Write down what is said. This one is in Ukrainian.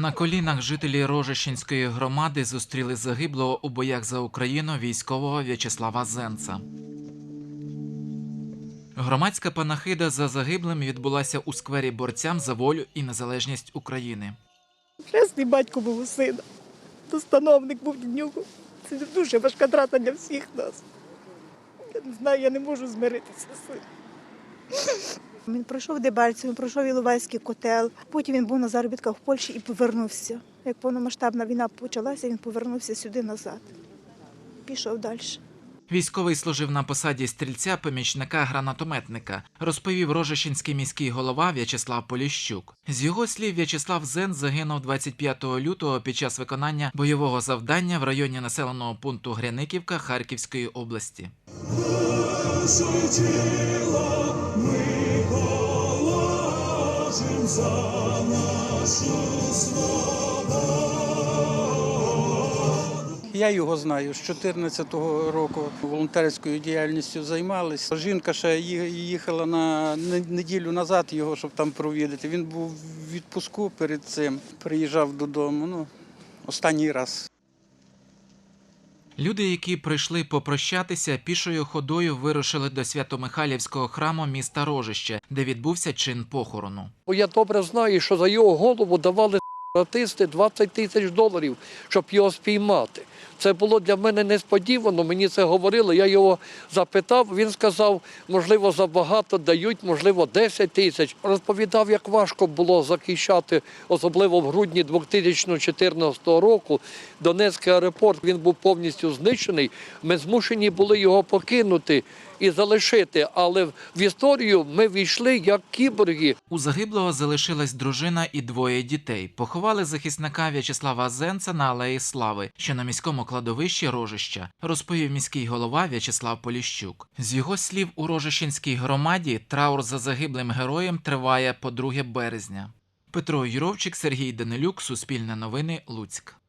На колінах жителі Рожищенської громади зустріли загиблого у боях за Україну військового В'ячеслава Зенца. Громадська панахида за загиблим відбулася у сквері борцям за волю і незалежність України. Хресний батько був у сина. Достановник був нього. Це дуже важка трата для всіх нас. Я не знаю, я не можу змиритися з цим. Він пройшов Дебальців, він пройшов Іловайський котел. Потім він був на заробітках в Польщі і повернувся. Як повномасштабна війна почалася, він повернувся сюди назад. Пішов далі. Військовий служив на посаді стрільця помічника гранатометника, розповів Рожищенський міський голова В'ячеслав Поліщук. З його слів, В'ячеслав Зен загинув 25 лютого під час виконання бойового завдання в районі населеного пункту Гряниківка Харківської області. Я його знаю з 2014 року волонтерською діяльністю займалися. Жінка ще їхала на неділю назад його, щоб там провідати. Він був в відпуску перед цим, приїжджав додому. Ну, останній раз. Люди, які прийшли попрощатися, пішою ходою вирушили до Свято-Михайлівського храму міста Рожище, де відбувся чин похорону. Я добре знаю, що за його голову давали артисти 20 тисяч доларів, щоб його спіймати. Це було для мене несподівано. Мені це говорили. Я його запитав. Він сказав, можливо, забагато дають, можливо, 10 тисяч. Розповідав, як важко було захищати, особливо в грудні 2014 року. Донецький аеропорт він був повністю знищений. Ми змушені були його покинути і залишити. Але в історію ми війшли як кіборги. У загиблого залишилась дружина і двоє дітей. Поховали захисника В'ячеслава Зенца на Алеї Слави, що на міському кладовищі Рожища, розповів міський голова В'ячеслав Поліщук. З його слів, у Рожищенській громаді траур за загиблим героєм триває по 2 березня. Петро Юровчик, Сергій Данилюк, Суспільне новини, Луцьк.